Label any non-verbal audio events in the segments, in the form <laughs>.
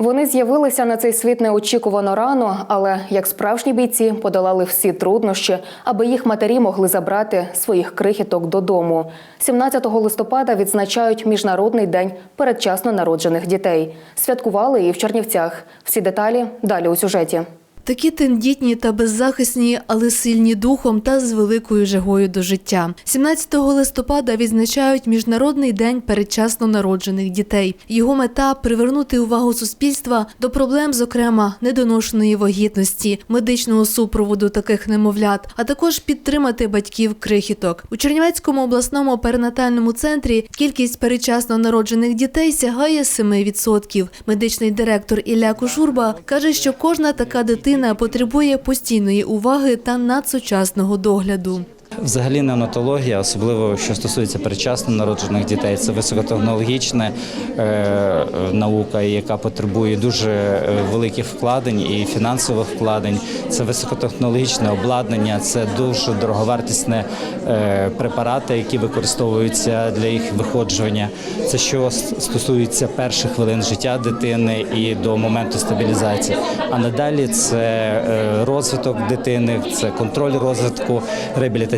Вони з'явилися на цей світ неочікувано рано, але як справжні бійці подолали всі труднощі, аби їх матері могли забрати своїх крихіток додому. 17 листопада відзначають міжнародний день передчасно народжених дітей. Святкували і в Чернівцях. Всі деталі далі у сюжеті. Такі тендітні та беззахисні, але сильні духом та з великою жагою до життя. 17 листопада відзначають Міжнародний день передчасно народжених дітей. Його мета привернути увагу суспільства до проблем, зокрема недоношеної вагітності, медичного супроводу таких немовлят, а також підтримати батьків крихіток. У Чернівецькому обласному перинатальному центрі кількість передчасно народжених дітей сягає 7%. Медичний директор Ілля Кушурба каже, що кожна така дитина потребує постійної уваги та надсучасного догляду. Взагалі неонатологія, особливо що стосується передчасно народжених дітей, це високотехнологічна е, наука, яка потребує дуже е, великих вкладень і фінансових вкладень. Це високотехнологічне обладнання, це дуже дороговартісне е, препарати, які використовуються для їх виходжування. Це що стосується перших хвилин життя дитини і до моменту стабілізації. А надалі це розвиток дитини, це контроль розвитку,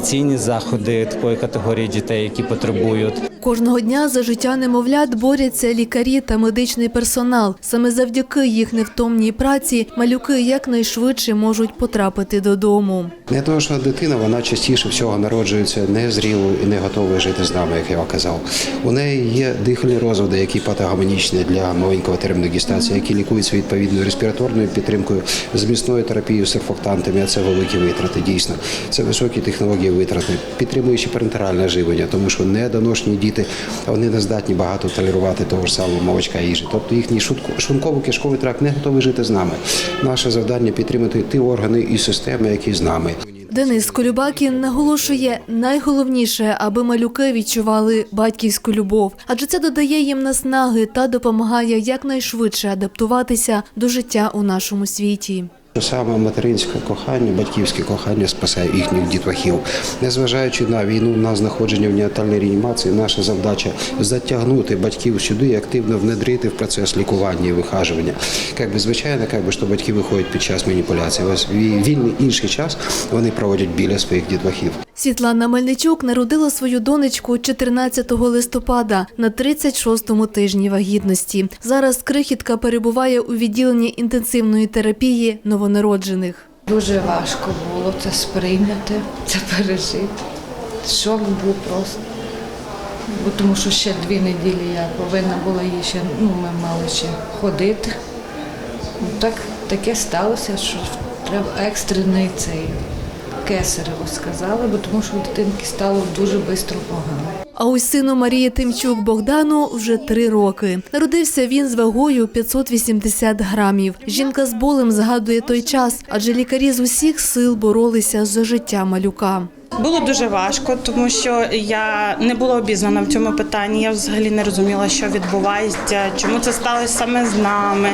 реабілітаційні заходи такої категорії дітей, які потребують. Кожного дня за життя немовлят борються лікарі та медичний персонал. Саме завдяки їх невтомній праці малюки якнайшвидше можуть потрапити додому. Не того, що дитина вона частіше всього народжується незрілою і не готовою жити з нами, як я казав. У неї є дихальні розводи, які патогомонічні для маленького терміну гестації, які лікуються відповідною респіраторною підтримкою, змісною терапією серфоктантами. А це великі витрати. Дійсно, це високі технології витрати, підтримуючи парентеральне живлення, тому що недоношені діти вони не здатні багато толерувати того ж самого молочка їжі. Тобто їхній шлунково-кишковий тракт не готовий жити з нами. Наше завдання підтримати ті органи і системи, які з нами. Денис Колюбакін наголошує, найголовніше, аби малюки відчували батьківську любов, адже це додає їм наснаги та допомагає якнайшвидше адаптуватися до життя у нашому світі. Саме материнське кохання, батьківське кохання спасає їхніх дітвахів. Незважаючи на війну, на знаходження в неонатальній реанімації, наша завдача затягнути батьків сюди і активно внедрити в процес лікування і вихажування. Як би звичайно, як би що батьки виходять під час маніпуляції. Вільний інший час вони проводять біля своїх дітвахів. Світлана Мельничук народила свою донечку 14 листопада на 36-му тижні вагітності. Зараз крихітка перебуває у відділенні інтенсивної терапії новонароджених. Дуже важко було це сприйняти, це пережити. Шок був просто. Бо тому що ще дві неділі я повинна була їй ще, ну, ми мали ще ходити. Ну, Так, таке сталося, що треба екстрений цей кесарево сказали, бо тому що дитинки стало дуже швидко погано. А ось сину Марії Тимчук Богдану вже три роки. Народився він з вагою 580 грамів. Жінка з болем згадує той час, адже лікарі з усіх сил боролися за життя малюка. Було дуже важко, тому що я не була обізнана в цьому питанні. Я взагалі не розуміла, що відбувається, чому це сталося саме з нами,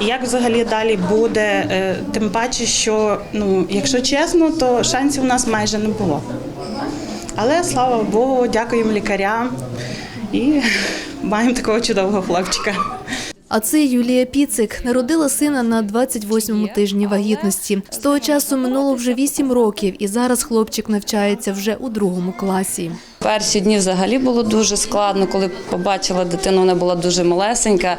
як взагалі далі буде. Е, Тим паче, що ну, якщо чесно, то шансів у нас майже не було. Але слава Богу, дякуємо лікарям і маємо такого чудового хлопчика. А це Юлія Піцик народила сина на 28-му тижні вагітності. З того часу минуло вже 8 років, і зараз хлопчик навчається вже у другому класі. Перші дні взагалі було дуже складно, коли побачила дитину, вона була дуже малесенька.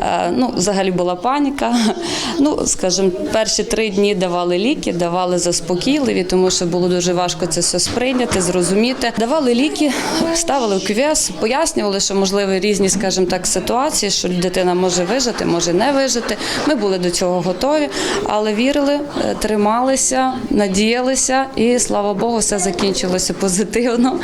Е, Ну, взагалі була паніка. <laughs> Ну, скажімо, перші три дні давали ліки, давали заспокійливі, тому що було дуже важко це все сприйняти, зрозуміти. Давали ліки, ставили в кювес, пояснювали, що можливі різні, скажімо так, ситуації, що дитина може вижити, може не вижити. Ми були до цього готові, але вірили, е, трималися, надіялися, і слава Богу, все закінчилося позитивно.